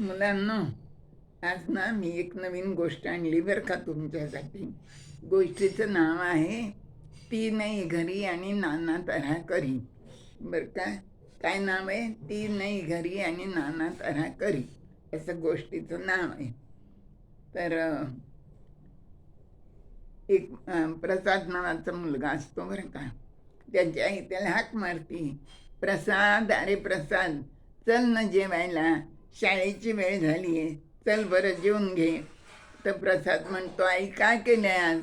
मुलांना आज ना मी एक नवीन गोष्ट आणली बरं का तुमच्यासाठी. गोष्टीचं नाव आहे ती नाही घरी आणि नाना तऱ्हा करी. बरं का? काय नाव आहे? ती नाही घरी आणि नाना तऱ्हा करी. असं गोष्टीचं नाव आहे. तर एक प्रसाद नावाचा मुलगा असतो बरं का? त्याची आई त्याला हाक मारती. प्रसाद अरे प्रसाद चल ना जेवायला. शाळेची वेळ झाली आहे. चल बरं जेवून घे. तर प्रसाद म्हणतो आई काय केलं आज?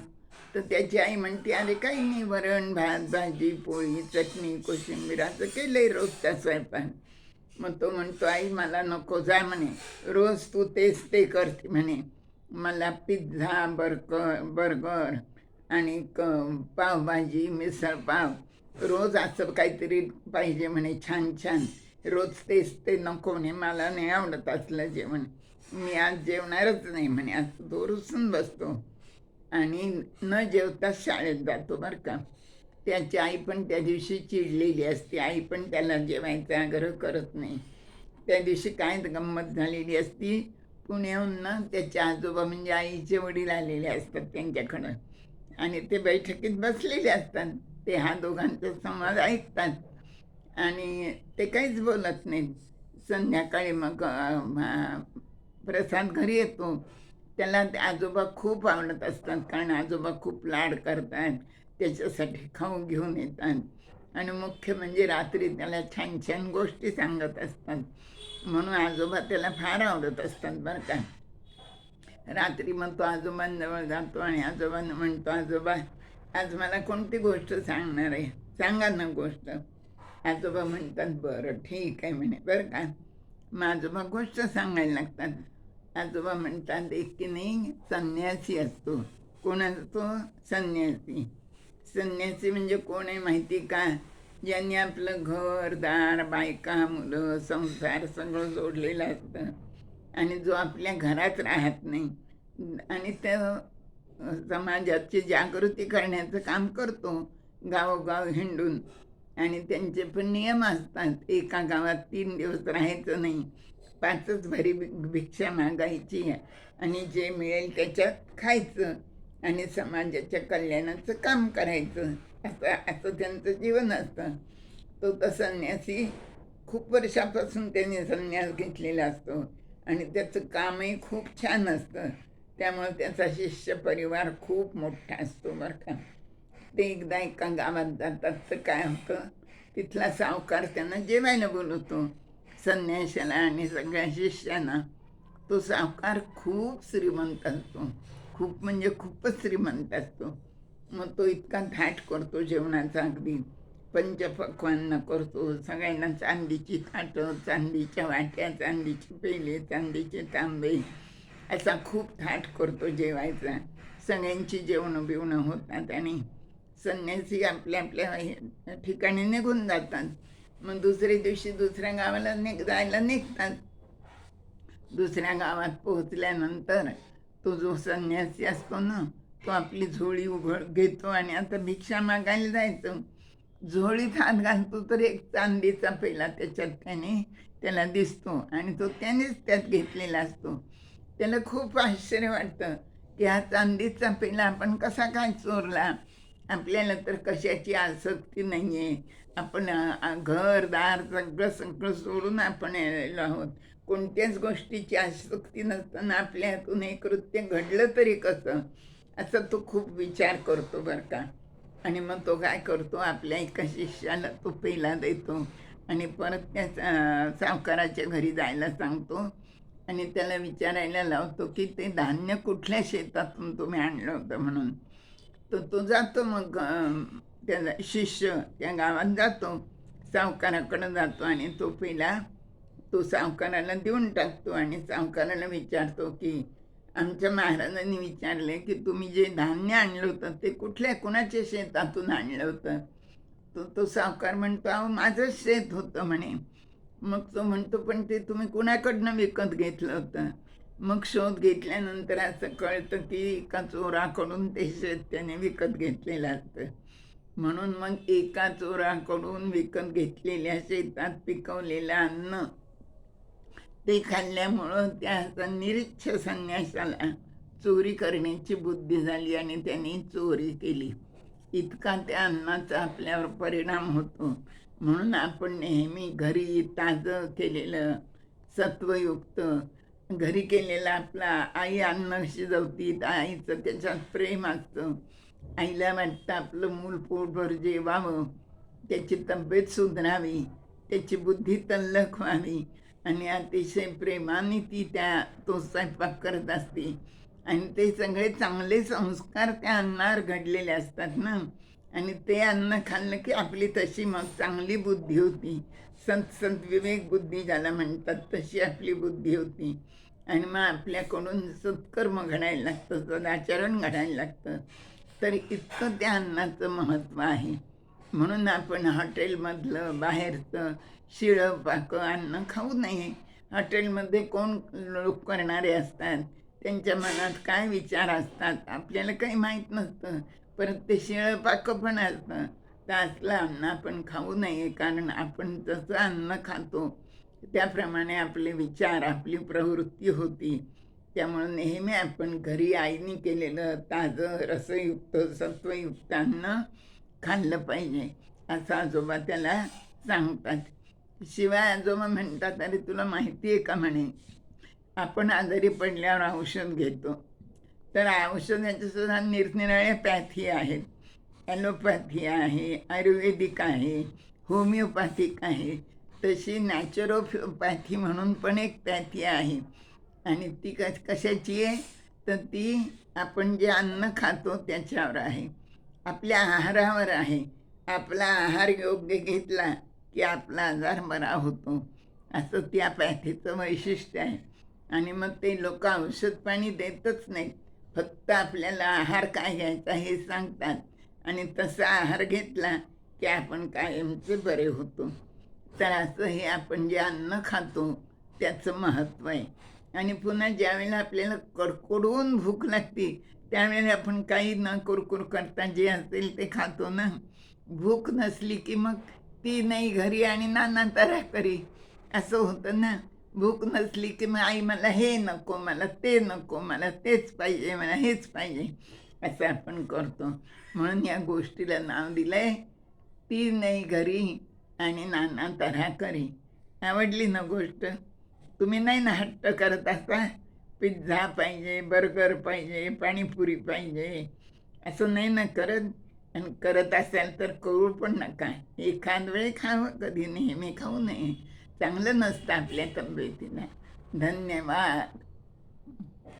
तर त्याची आई म्हणते अरे काही नाही वरण भात भाजी पोळी चटणी कोशिंबीर असं केलं आहे रोजचा स्वयंपाक. मग तो म्हणतो आई मला नको जा म्हणे. रोज तू तेच ते करते म्हणे. मला पिझ्झा बर्गर बर्गर आणि क पावभाजी मिसळ पाव रोज असं काहीतरी पाहिजे म्हणे छान छान. रोज तेच ते नको म्हणे मला नाही आवडत असलं जेवण. मी आज जेवणारच नाही म्हणे आज तो रुसून बसतो. आणि न जेवताच शाळेत जातो बरं का. त्याची आई पण त्या दिवशी चिडलेली असते आई पण त्याला जेवायचा आग्रह करत नाही. त्या दिवशी काय गंमत झालेली असती पुण्याहून ना त्याचे आजोबा म्हणजे आईचे वडील आलेले असतात त्यांच्याकडं. आणि ते बैठकीत बसलेले असतात ते हा दोघांचा संवाद ऐकतात. आणि ते काहीच बोलत नाहीत. संध्याकाळी मग प्रसाद घरी येतो. त्याला ते आजोबा खूप आवडत असतात कारण आजोबा खूप लाड करतात. त्याच्यासाठी खाऊ घेऊन येतात. आणि मुख्य म्हणजे रात्री त्याला छान छान गोष्टी सांगत असतात. म्हणून आजोबा त्याला फार आवडत असतात बरं का. रात्री मग तो आजोबांजवळ जातो आणि आजोबांना म्हणतो आजोबा आज मला कोणती गोष्ट सांगणार आहे? सांगा ना गोष्ट. आजोबा म्हणतात बरं ठीक आहे म्हणे. बरं का? मग आजोबा गोष्ट सांगायला लागतात. आजोबा म्हणतात एक की नाही संन्यासी असतो. कोण असतो संन्यासी. संन्यासी म्हणजे कोण आहे माहिती का? ज्यांनी आपलं घर दार बायका मुलं संसार सगळं जोडलेलं असतं. आणि जो आपल्या घरात राहत नाही. आणि त्या समाजाची जागृती करण्याचं काम करतो गावोगाव हिंडून. आणि त्यांचे पण नियम असतात. एका गावात तीन दिवस राहायचं नाही. पाचच भरी भिक्षा मागायची आणि जे मिळेल त्याच्यात खायचं. आणि समाजाच्या कल्याणाचं काम करायचं. असं असं त्यांचं जीवन असतं. तो तर संन्यासी खूप वर्षापासून त्यांनी संन्यास घेतलेला असतो. आणि त्याचं कामही खूप छान असतं. त्यामुळे त्याचा शिष्य परिवार खूप मोठा असतो बरं का. ते एकदा एका गावात जातात तर काय होतं तिथला सावकार त्यांना जेवायला बोलवतो. संन्याशाला आणि सगळ्या शिष्याना तो सावकार खूप श्रीमंत असतो. खूप म्हणजे खूपच श्रीमंत असतो. मग तो इतका थाट करतो जेवणाचा अगदी. पंचपक्वांना करतो. सगळ्यांना चांदीची थाटं चांदीच्या वाट्या चांदीची पेले चांदीचे तांबे असा खूप थाट करतो जेवायचा. सगळ्यांची जेवणं बिवणं होतात आणि संन्यासी आपल्या आपल्या ठिकाणी निघून जातात. मग दुसऱ्या दिवशी दुसऱ्या गावाला निघ जायला निघतात. दुसऱ्या गावात पोहोचल्यानंतर तो जो संन्यासी असतो ना तो आपली झोळी उघड घेतो आणि आता भिक्षा मागायला जायचं. झोळीत हात घालतो तर एक चांदीचा पेला त्याच्यात त्याने त्याला दिसतो आणि तो त्यानेच त्यात घेतलेला असतो. त्याला खूप आश्चर्य वाटतं की हा चांदीचा पेला आपण कसा काय चोरला? आपल्याला तर कशाची आसक्ती नाही आहे आपण घरदार सगळं सगळं सोडून आपण आलेलो आहोत. कोणत्याच गोष्टीची आसक्ती नसताना आपल्या हातून हे कृत्य घडलं तरी कसं? असं तो खूप विचार करतो बरं का. आणि मग तो काय करतो? आपल्या एका शिष्याला तो पेला देतो. आणि परत त्या सावकाराच्या घरी जायला सांगतो. आणि त्याला विचारायला लावतो की ते धान्य कुठल्या शेतातून तुम्ही आणलं होतं म्हणून? तर तो जातो मग त्याला शिष्य त्या गावात जातो सावकाराकडं जातो आणि तो पहिला तो सावकाराला देऊन टाकतो आणि सावकाराला विचारतो की आमच्या महाराजांनी विचारले की तुम्ही जे धान्य आणलं होतं ते कुठल्या कुणाच्या शेतातून आणलं होतं तो तो सावकार म्हणतो अहो माझंच शेत होतं म्हणे मग तो म्हणतो पण ते तुम्ही कुणाकडनं विकत घेतलं होतं मग शोध घेतल्यानंतर असं कळतं की एका चोराकडून ते शेत त्याने विकत घेतलेलं असतं. म्हणून मग एका चोराकडून विकत घेतलेल्या शेतात पिकवलेलं अन्न ते खाल्ल्यामुळं त्या निरीच्छ संन्यासाला चोरी करण्याची बुद्धी झाली आणि त्यांनी चोरी केली. इतका त्या अन्नाचा आपल्यावर परिणाम होतो. म्हणून आपण नेहमी घरी ताजं केलेलं सत्वयुक्त घरी केलेला आपला आई अन्न शिजवती आईचं त्याच्यात प्रेम असतं. आईला वाटतं आपलं मूल पोटभर जेवावं. त्याची तब्येत सुधारावी त्याची बुद्धी तल्लख व्हावी आणि अतिशय प्रेमाने ती त्या तो स्वयंपाक करत असते. आणि ते सगळे चांगले संस्कार त्या अन्नावर घडलेले असतात ना. आणि ते अन्न खाल्लं की आपली तशी मग चांगली बुद्धी होती. संत संत विवेक बुद्धी ज्याला म्हणतात तशी आपली बुद्धी होती. आणि मग आपल्याकडून सत्कर्म घडायला लागतं सदाचरण घडायला लागतं. तर इतकं त्या अन्नाचं महत्त्व आहे. म्हणून आपण हॉटेलमधलं बाहेरचं शिळं पाकं अन्न खाऊ नये. हॉटेलमध्ये कोण लोक करणारे असतात? त्यांच्या मनात काय विचार असतात? आपल्याला काही माहीत नसतं. परत ते शिळं पाकं पण असतं. तर असलं अन्न आपण खाऊ नये कारण आपण जसं अन्न खातो त्याप्रमाणे आपले विचार आपली प्रवृत्ती होती. त्यामुळं नेहमी आपण घरी आईने केलेलं ताजं रसयुक्त सत्वयुक्त अन्न खाल्लं पाहिजे असं आजोबा त्याला सांगतात. शिवाय आजोबा म्हणतात अरे तुला माहिती आहे का म्हणे आपण आजारी पडल्यावर औषध घेतो. तर औषधाच्या सुद्धा निरनिराळ्या पॅथी आहेत. ॲलोपॅथी आहे आयुर्वेदिक आहे होमिओपॅथिक आहे. तशी नॅचरोपॅथी म्हणून पण एक पॅथी आहे. आणि ती कश कशाची आहे? तर ती आपण जे अन्न खातो त्याच्यावर आहे. आपल्या आहारावर आहे. आपला आहार योग्य घेतला की आपला आजार बरा होतो. असं त्या पॅथीचं वैशिष्ट्य आहे. आणि मग ते लोक औषध पाणी देतच नाहीत. फक्त आपल्याला आहार काय घ्यायचा हे सांगतात. आणि तसा आहार घेतला की आपण कायमचे बरे होतो. तळाचं हे आपण जे अन्न खातो त्याचं महत्त्व आहे. आणि पुन्हा ज्यावेळेला आपल्याला कडकडून भूक लागते त्यावेळेला आपण काही न कुरकुर करता जे असेल ते खातो ना. भूक नसली की मग ती नाही घरी आणि नाना तरा करी. असं होतं ना. भूक नसली की मग आई मला हे नको मला ते नको मला तेच पाहिजे मला हेच पाहिजे. असं आपण करतो. म्हणून या गोष्टीला नाव दिलं आहे ती नाही घरी आणि नाना तऱ्हा करी आवडली ना गोष्ट? तुम्ही नाही ना हट्ट करत असा पिझ्झा पाहिजे बर्गर पाहिजे पाणीपुरी पाहिजे. असं नाही ना करत? आणि करत असाल तर करू पण नका. एखाद वेळ खावं कधी नेहमी खाऊ नये. चांगलं नसतं आपल्या तब्येतीला. धन्यवाद.